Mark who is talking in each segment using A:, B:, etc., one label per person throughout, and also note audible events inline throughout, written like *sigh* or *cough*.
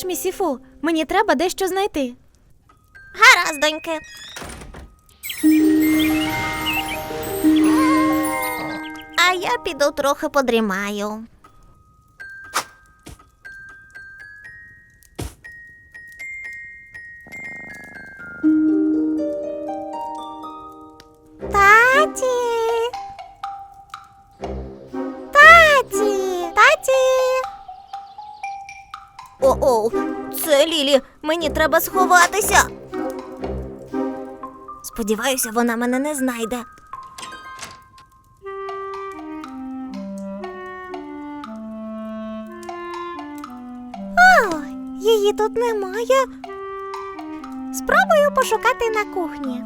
A: Знаєш, місіфу, мені треба дещо знайти.
B: Гаразд, доньки. А я піду трохи подрімаю. Мені треба сховатися. Сподіваюся, вона мене не знайде. О, її тут немає. Спробую пошукати на кухні.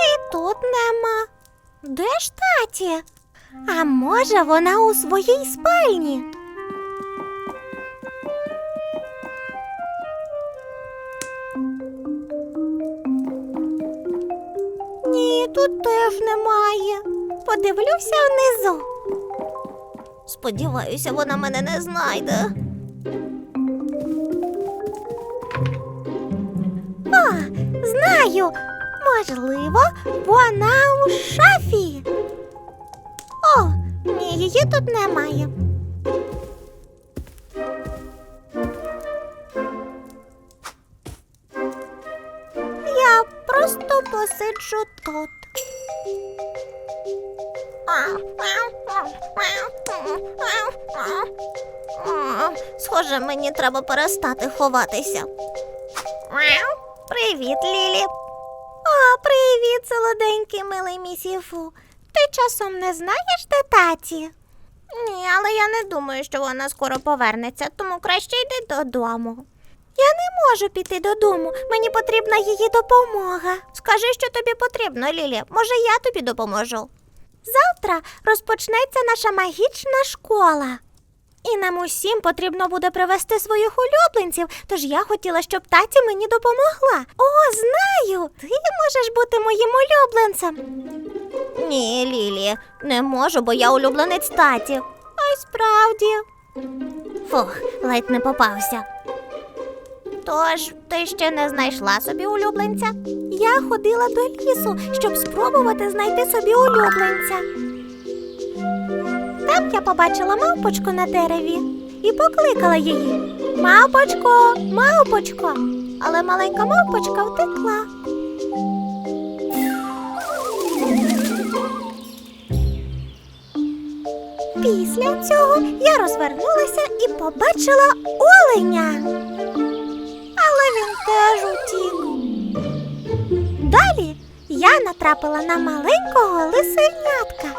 B: І тут нема. Де ж таті? А може вона у своїй спальні? Тут теж немає. Подивлюся внизу. Сподіваюся, вона мене не знайде. О, знаю. Можливо, вона у шафі. О, ні, її тут немає. Я просто посиджу тут. Схоже, мені треба перестати ховатися. Привіт, Лілі. О, привіт, солоденький милий місіфу. Ти часом не знаєш, де таті? Ні, але я не думаю, що вона скоро повернеться, тому краще йди додому. Я не можу піти додому. Мені потрібна її допомога. Скажи, що тобі потрібно, Лілі. Може, я тобі допоможу. Завтра розпочнеться наша магічна школа. І нам усім потрібно буде привезти своїх улюбленців, тож я хотіла, щоб таті мені допомогла. О, знаю! Ти можеш бути моїм улюбленцем. Ні, Лілі, не можу, бо я улюбленець таті. Ой, справді. Фух, ледь не попався. Тож, ти ще не знайшла собі улюбленця? Я ходила до лісу, щоб спробувати знайти собі улюбленця. Там я побачила мавпочку на дереві і покликала її. Мавпочко, мавпочко. Але маленька мавпочка втекла. Після цього я розвернулася і побачила оленя. Але він теж утік. Далі я натрапила на маленького лисенятка.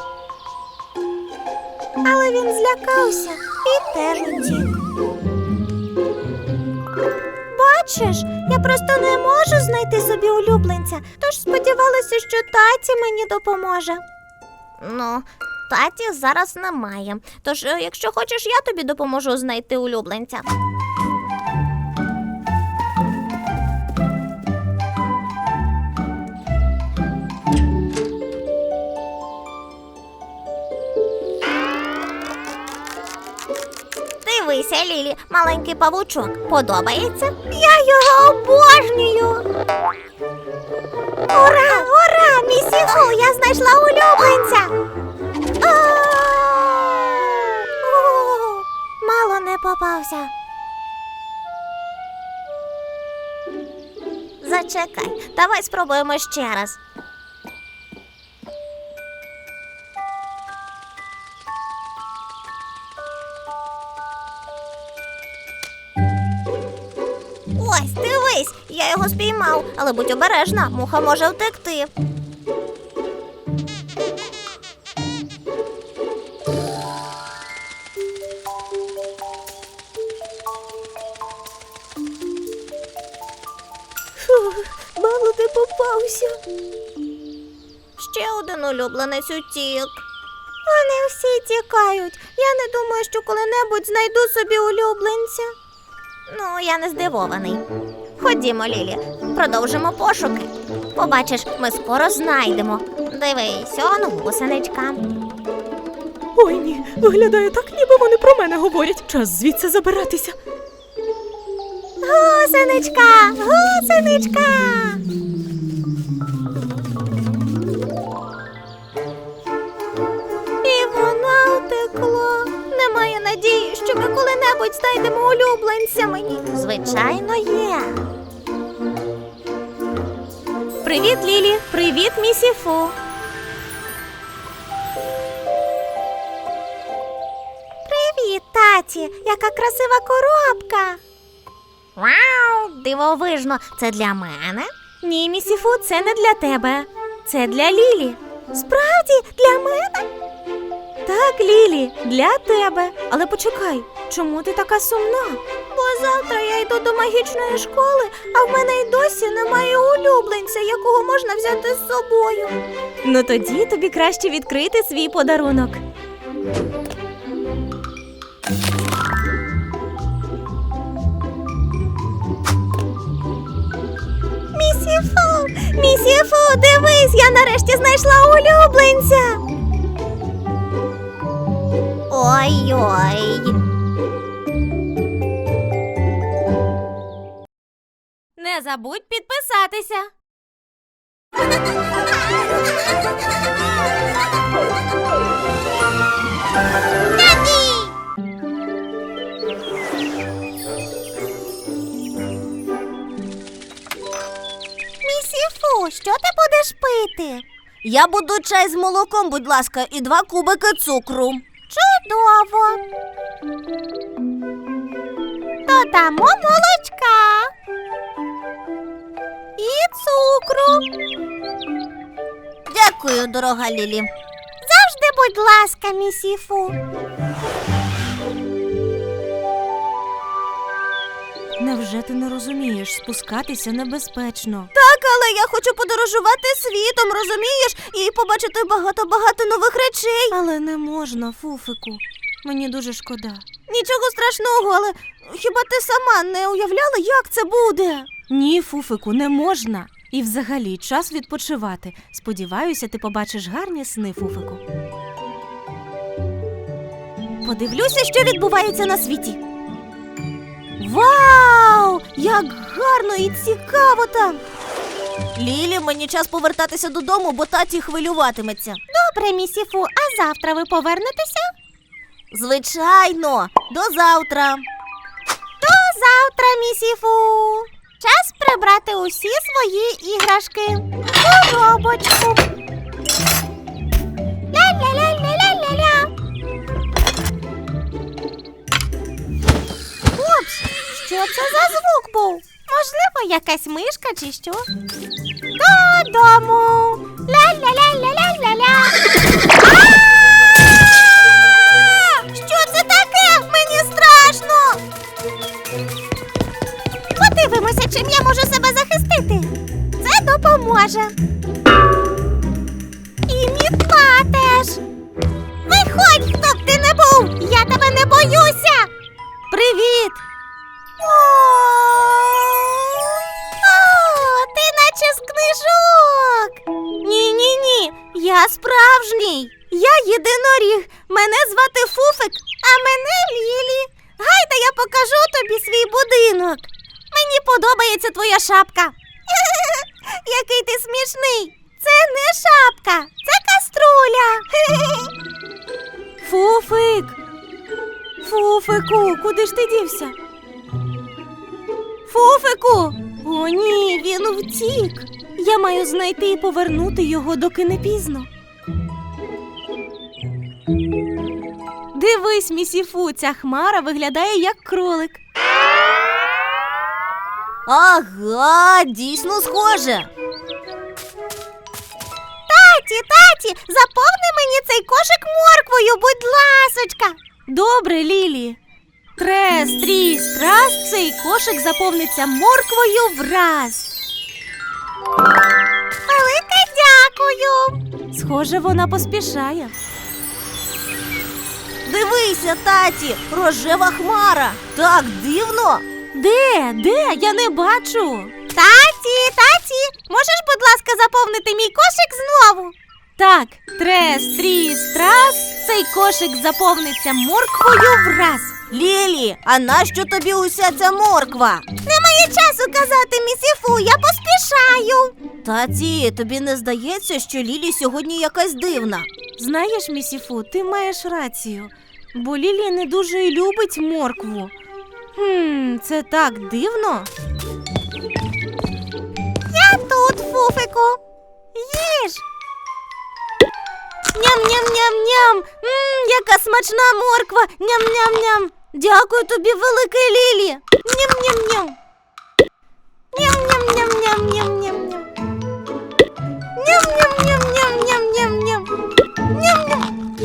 B: Але він злякався і теж утік. Бачиш, я просто не можу знайти собі улюбленця, тож сподівалася, що таті мені допоможе. Ну, таті зараз немає. Тож, е, якщо хочеш, я тобі допоможу знайти улюбленця. Маленький павучок. Подобається? Я його обожнюю. Ура, ура! Місіфу, я знайшла улюбленця. Мало не попався. Зачекай, давай спробуємо ще раз. Дивись, я його спіймав, але будь обережна, муха може втекти. Мало не попався. Ще один улюбленець утік. Вони всі тікають. Я не думаю, що коли-небудь знайду собі улюбленця. Ну, я не здивований. Ходімо, Лілі, продовжимо пошуки. Побачиш, ми скоро знайдемо. Дивись, он гусеничка.
A: Ой ні, виглядає так, ніби вони про мене говорять. Час звідси забиратися.
B: Гусеничка, гусеничка. І вона втекла. Немає надії, що ми коли-небудь знайдемо улюбленця мені. Звичайно, є.
A: Привіт, Лілі! Привіт, місіфу!
B: Привіт, таті, яка красива коробка. Вау, дивовижно, це для мене?
A: Ні, місіфу, це не для тебе. Це для Лілі.
B: Справді, для мене?
A: Так, Лілі, для тебе. Але почекай, чому ти така сумна?
B: Бо завтра я йду до магічної школи, а в мене й досі немає улюбленця, якого можна взяти з собою.
A: Ну тоді тобі краще відкрити свій подарунок.
B: Місіфу, місіфу, дивись, я нарешті знайшла улюбленця. Ой-ой.
A: Не забудь підписатися.
B: Місіфу, що ти будеш пити? Я буду чай з молоком, будь ласка, і два кубики цукру. Чудово. Додамо молочка. І цукру. Дякую, дорога Лілі. Завжди, будь ласка, місіфу.
A: Невже ти не розумієш, спускатися небезпечно?
B: Так, але я хочу подорожувати світом, розумієш, і побачити багато-багато нових речей.
A: Але не можна, фуфику. Мені дуже шкода.
B: Нічого страшного, але хіба ти сама не уявляла, як це буде?
A: Ні, фуфику, не можна. І взагалі час відпочивати. Сподіваюся, ти побачиш гарні сни, фуфику.
B: Подивлюся, що відбувається на світі. Вау! Як гарно і цікаво там. Лілі, мені час повертатися додому, бо таті хвилюватиметься. Добре, місіфу, а завтра ви повернетеся? Звичайно, до завтра. До завтра, місіфу. Час прибрати усі свої іграшки. Коробочку. Ля-ля-ля-ля-ля-ля-ля. Упс, що це за звук був? Можливо, якась мишка чи що? Додому. Ля-ля-ля-ля-ля-ля-ля. Чим я можу себе захистити. Це допоможе. І мітла теж. Виходь, хто б ти не був! Я тебе не боюся! Привіт! О, ти наче з книжок. Ні, ні, ні. Я справжній. Я єдиноріг. Мене звати Фуфик, а мене Лілі. Гайда я покажу тобі свій будинок. Мені подобається твоя шапка. *laughs* Який ти смішний. Це не шапка, це каструля. *laughs*
A: Фуфик! Фуфику, куди ж ти дівся? Фуфику! О, ні, він втік. Я маю знайти і повернути його, доки не пізно. Дивись, місіфу, ця хмара виглядає як кролик.
B: Ага, дійсно схоже. Таті, таті, заповни мені цей кошик морквою, будь ласочка.
A: Добре, Лілі. Трес, тріс, трас, цей кошик заповниться морквою враз.
B: Велике дякую.
A: Схоже, вона поспішає.
B: Дивися, таті, рожева хмара. Так дивно.
A: Де? Де? Я не бачу.
B: Таті, таті, можеш, будь ласка, заповнити мій кошик знову?
A: так, трес, тріс, трас, цей кошик заповниться морквою враз.
B: Лілі, а нащо тобі уся ця морква? Немає часу казати, місіфу, я поспішаю. Таті, тобі не здається, що Лілі сьогодні якась дивна?
A: Знаєш, місіфу, ти маєш рацію, бо Лілія не дуже і любить моркву. Хм, це так дивно.
B: Я тут, фуфику. Їж.
A: Ням-ням-ням-ням. Яка смачна морква. Ням-ням-ням. Дякую тобі, велике Лілі. Ням-ням-ням. Ням-ням-ням-ням-ням-ням. Ням-ням-ням-ням-ням-ням-ням. Ням-ням.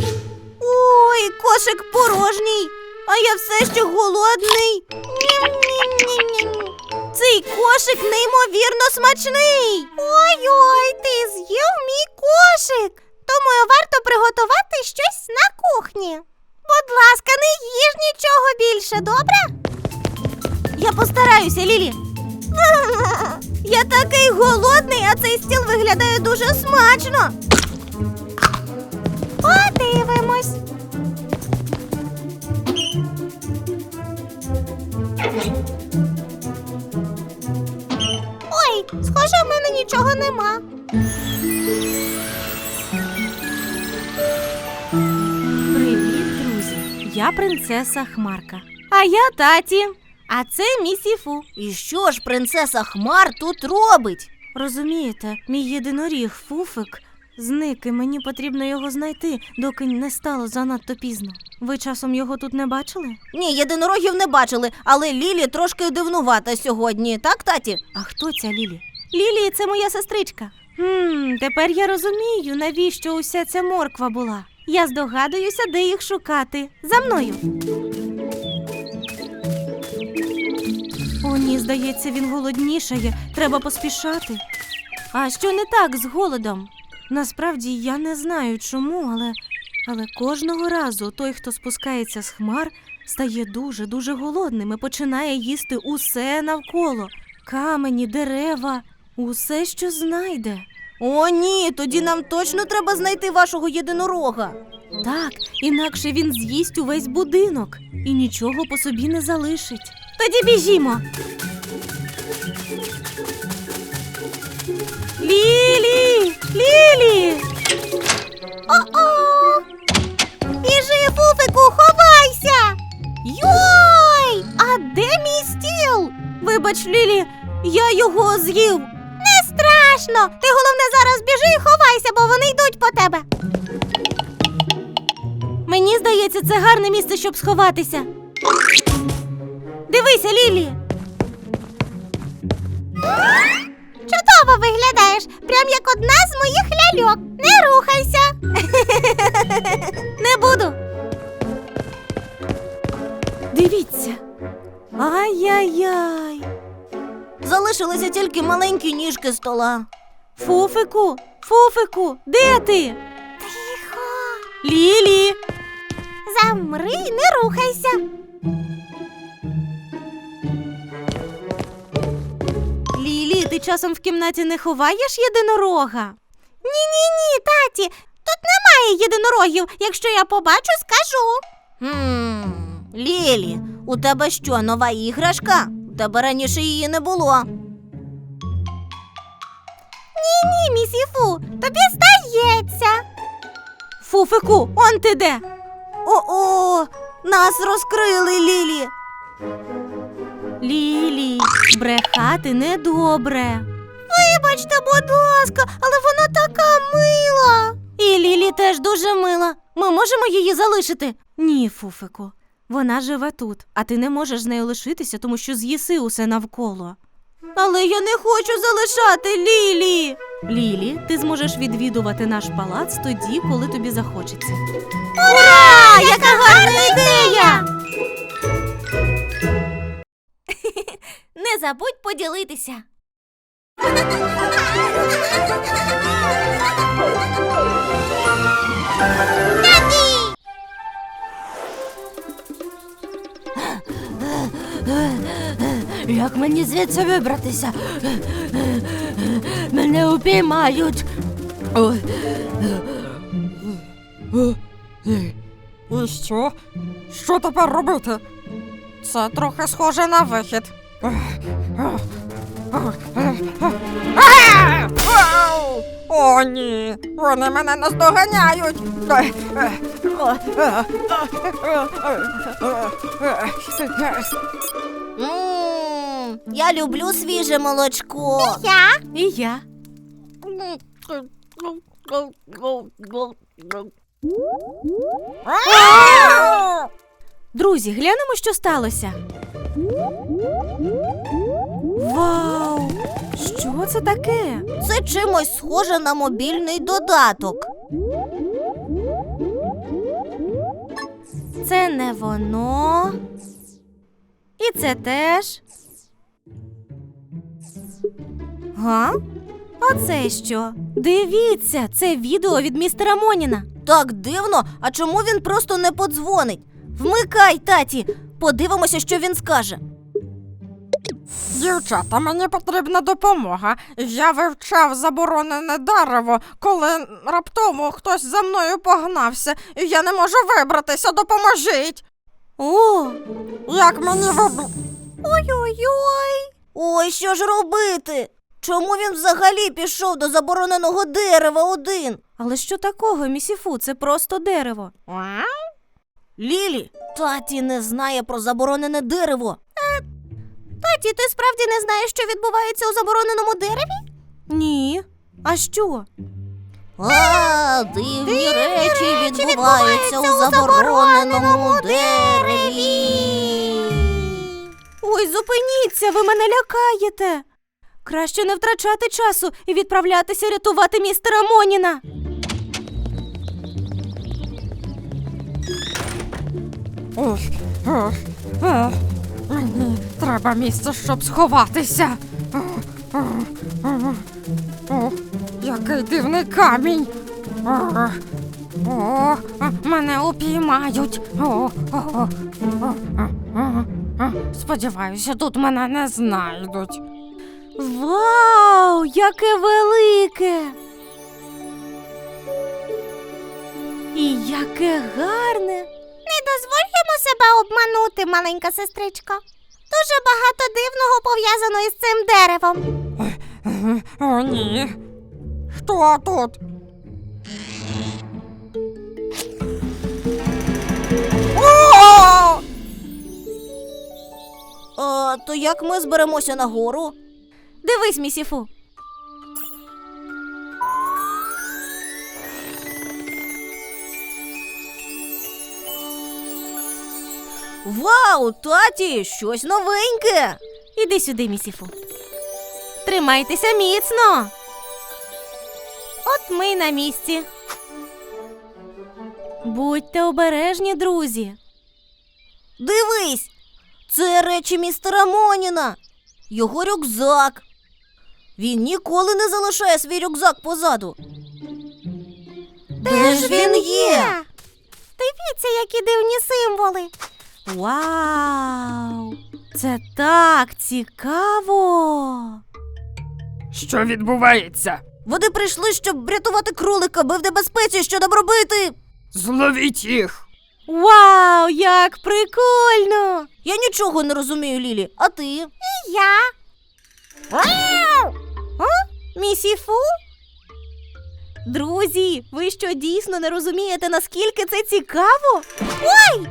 B: Ой, кошик порожній, а я все ще голодний. Цей кошик неймовірно смачний. Ой-ой, ти з'їв мій кошик. Тому варто приготувати щось на кухні. Будь ласка, не їж нічого більше, добре?
A: Я постараюся, Лілі. *laughs*
B: Я такий голодний, а цей стіл виглядає дуже смачно. Подивимось. Схоже, в мене нічого нема.
A: Привіт, друзі. Я принцеса Хмарка. А я таті. А це місіфу.
B: І що ж принцеса Хмар тут робить?
A: Розумієте, мій єдиноріг Фуфик зник, і мені потрібно його знайти, доки не стало занадто пізно. Ви часом його тут не бачили?
B: Ні, єдинорогів не бачили, але Лілі трошки дивнувата сьогодні, так, таті?
A: А хто ця Лілі? Лілі, це моя сестричка. Хм, тепер я розумію, навіщо уся ця морква була. Я здогадуюся, де їх шукати. За мною. О, ні, здається, він голоднішає. Треба поспішати. А що не так з голодом? Насправді я не знаю чому, але, але кожного разу той, хто спускається з хмар, стає дуже дуже голодним і починає їсти усе навколо камені, дерева, усе, що знайде.
B: О, ні, тоді нам точно треба знайти вашого єдинорога.
A: Так, інакше він з'їсть увесь будинок і нічого по собі не залишить. Тоді біжімо. Лілі! Лілі!
B: О-о! Біжи, Фуфику, ховайся! Йой! А де мій стіл?
A: Вибач, Лілі, я його з'їв.
B: Не страшно! Ти головне зараз біжи і ховайся, бо вони йдуть по тебе.
A: Мені здається, це гарне місце, щоб сховатися. Дивися, Лілі.
B: Чудово виглядаєш, прям як одна з моїх ляльок. Не рухайся.
A: Не буду. Дивіться. Ай-яй-яй.
B: Залишилися тільки маленькі ніжки стола.
A: Фуфику, Фуфику, де ти?
B: Тихо.
A: Лілі.
B: Замри, не рухайся.
A: Лілі, ти часом в кімнаті не ховаєш єдинорога?
B: Ні-ні-ні, таті, тут немає єдинорогів. Якщо я побачу, скажу. Хм, Лілі, у тебе що, нова іграшка? У тебе раніше її не було. Ні-ні, місіфу, тобі здається.
A: Фуфику, он ти де?
B: О-о, нас розкрили, Лілі.
A: Лілі, брехати недобре.
B: Вибачте, будь ласка, але вона така мила.
A: І Лілі теж дуже мила. Ми можемо її залишити? Ні, Фуфику. Вона живе тут, а ти не можеш з нею лишитися, тому що з'їси усе навколо.
B: Але я не хочу залишати Лілі.
A: Лілі, ти зможеш відвідувати наш палац тоді, коли тобі захочеться.
B: Ура! Яка гарна ідея! *laughs* Не забудь поділитися.
A: Як мені звідси вибратися? Мене упіймають.
C: І що? Що тепер робити? Це трохи схоже на вихід. О, ні, вони мене наздоганяють.
D: Мм, я люблю свіже молочко.
A: Я? І я. Друзі, глянемо, що сталося. Вау! Що це таке?
D: Це чимось схоже на мобільний додаток.
A: Це не воно. І це теж. Га? А це що? Дивіться, це відео від містера Моніна.
D: Так дивно, а чому він просто не подзвонить? Вмикай, таті, подивимося, що він скаже.
C: Дівчата, мені потрібна допомога. Я вивчав заборонене дерево, коли раптово хтось за мною погнався, і я не можу вибратися. Допоможіть.
A: О,
C: Як мені виб...
D: Ой-ой-ой. Ой, що ж робити? Чому він взагалі пішов до забороненого дерева один?
A: але що такого, місіфу? Це просто дерево.
D: Лілі, таті не знає про заборонене дерево. Е, таті, ти справді не знаєш, що відбувається у забороненому дереві?
A: Ні. А що?
D: А, дивні речі відбуваються у забороненому дереві.
A: Ой, зупиніться, ви мене лякаєте. Краще не втрачати часу і відправлятися рятувати містера Моніна.
C: Ох, ох, ох. Мені треба місце, щоб сховатися. Ох, який дивний камінь. Ох, мене упіймають. Сподіваюся, тут мене не знайдуть.
A: Вау, яке велике! І яке гарне!
D: Не дозволь йому себе обманути, маленька сестричко. Дуже багато дивного пов'язано із цим деревом.
C: О, ні. Хто тут? О!
D: А, то як ми зберемося нагору?
A: Дивись, місіфу.
D: Вау, таті, щось новеньке.
A: Іди сюди, місіфу. Тримайтеся міцно. От ми й на місці. Будьте обережні, друзі.
D: Дивись, це речі містера Моніна. Його рюкзак. Він ніколи не залишає свій рюкзак позаду. Де ж він є? Дивіться, які дивні символи.
A: Вау! Це так цікаво.
C: Що відбувається?
D: Вони прийшли, щоб врятувати кролика, ми в небезпеці, що нам робити.
C: Зловіть їх!
A: Вау, як прикольно!
D: Я нічого не розумію, Лілі. А ти? І я.
A: Місіфу? Друзі, ви що дійсно не розумієте, наскільки це цікаво? Ой!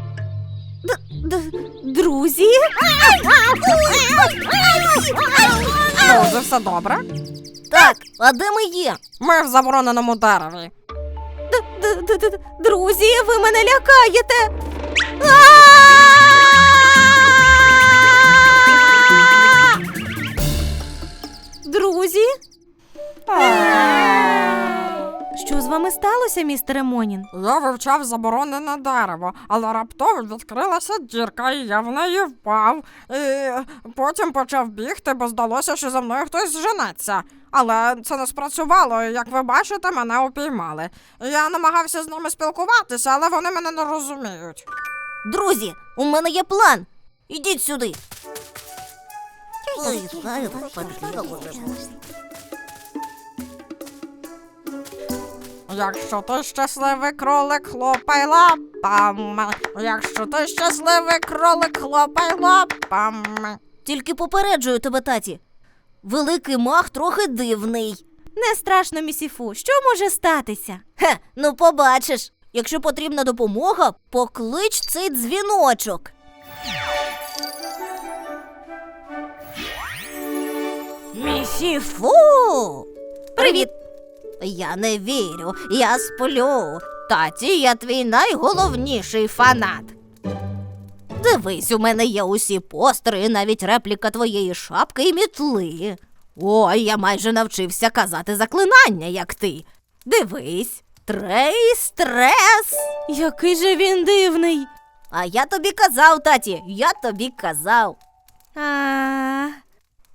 A: Друзі?
C: Друзі, все добре?
D: Так, а де ми є?
C: Ми в забороненому дереві.
A: Друзі, ви мене лякаєте. Друзі? Що з вами сталося, містере Монін?
C: Я вивчав заборонене дерево, але раптово відкрилася дірка, і я в неї впав. І потім почав бігти, бо здалося, що за мною хтось женеться. Але це не спрацювало, і як ви бачите, мене упіймали. Я намагався з ними спілкуватися, але вони мене не розуміють.
D: Друзі, у мене є план. Ідіть сюди.
C: Якщо ти щасливий кролик, хлопай лапами. Якщо ти щасливий кролик, хлопай лапами.
D: Тільки попереджую тебе, таті. Великий мах трохи дивний.
A: Не страшно, місіфу. Що може статися?
D: Хе, ну побачиш. Якщо потрібна допомога, поклич цей дзвіночок. Місіфу! Привіт! Я не вірю, я сплю. Таті, я твій найголовніший фанат. Дивись, у мене є усі постери, і навіть репліка твоєї шапки і мітли. Ой, я майже навчився казати заклинання, як ти. Дивись, трейс, трес.
A: Який же він дивний.
D: А я тобі казав, таті, я тобі казав.
A: А,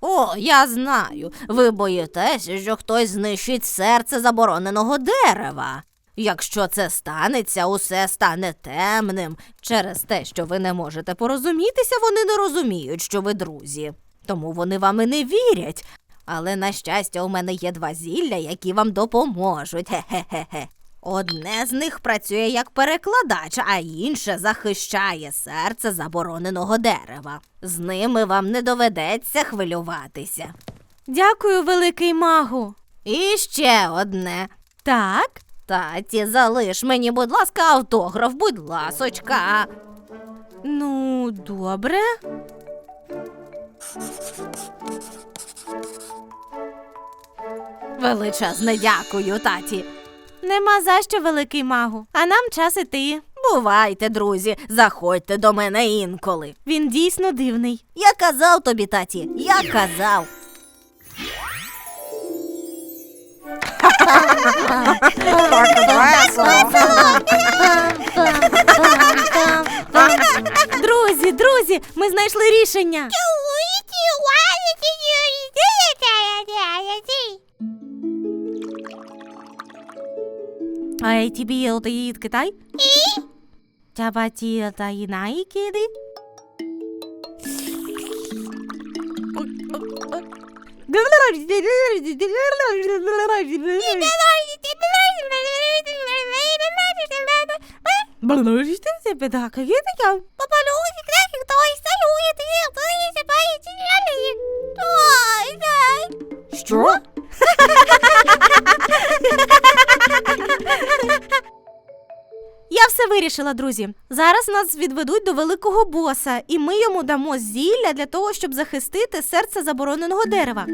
D: О, я знаю. Ви боїтеся, що хтось знищить серце забороненого дерева. Якщо це станеться, усе стане темним. Через те, що ви не можете порозумітися, вони не розуміють, що ви друзі. Тому вони вам і не вірять. Але на щастя, у мене є два зілля, які вам допоможуть. Хе-хе-хе. Одне з них працює як перекладач, а інше захищає серце забороненого дерева. З ними вам не доведеться хвилюватися.
A: дякую, великий магу.
D: І ще одне.
A: Так,
D: Таті, залиш мені, будь ласка, автограф, будь ласочка.
A: ну, добре.
D: Величезне дякую, таті.
A: Нема за що, великий магу. А нам час іти.
D: Бувайте, друзі, заходьте до мене інколи.
A: Він дійсно дивний.
D: Я казав тобі, таті, я казав.
A: Друзі, друзі, ми знайшли рішення. Ай тобі їд Китай? І? Тебе ті та і найкиди?
D: Що?
A: Я все вирішила, друзі. Зараз нас відведуть до великого боса, і ми йому дамо зілля для того, щоб захистити серце забороненого дерева.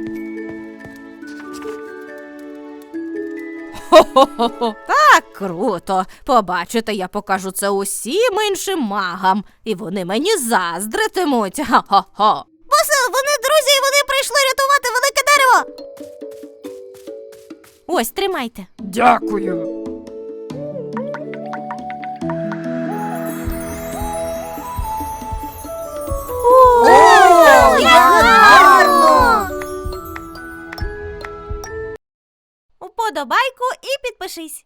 D: Хо-хо-хо. Так круто. Побачите, я покажу це усім іншим магам, і вони мені заздритимуть. Ха-ха-ха. Босе, вони друзі, і вони прийшли рятувати велике дерево.
A: Ось, тримайте.
C: Дякую.
A: Уподобайку і підпишись.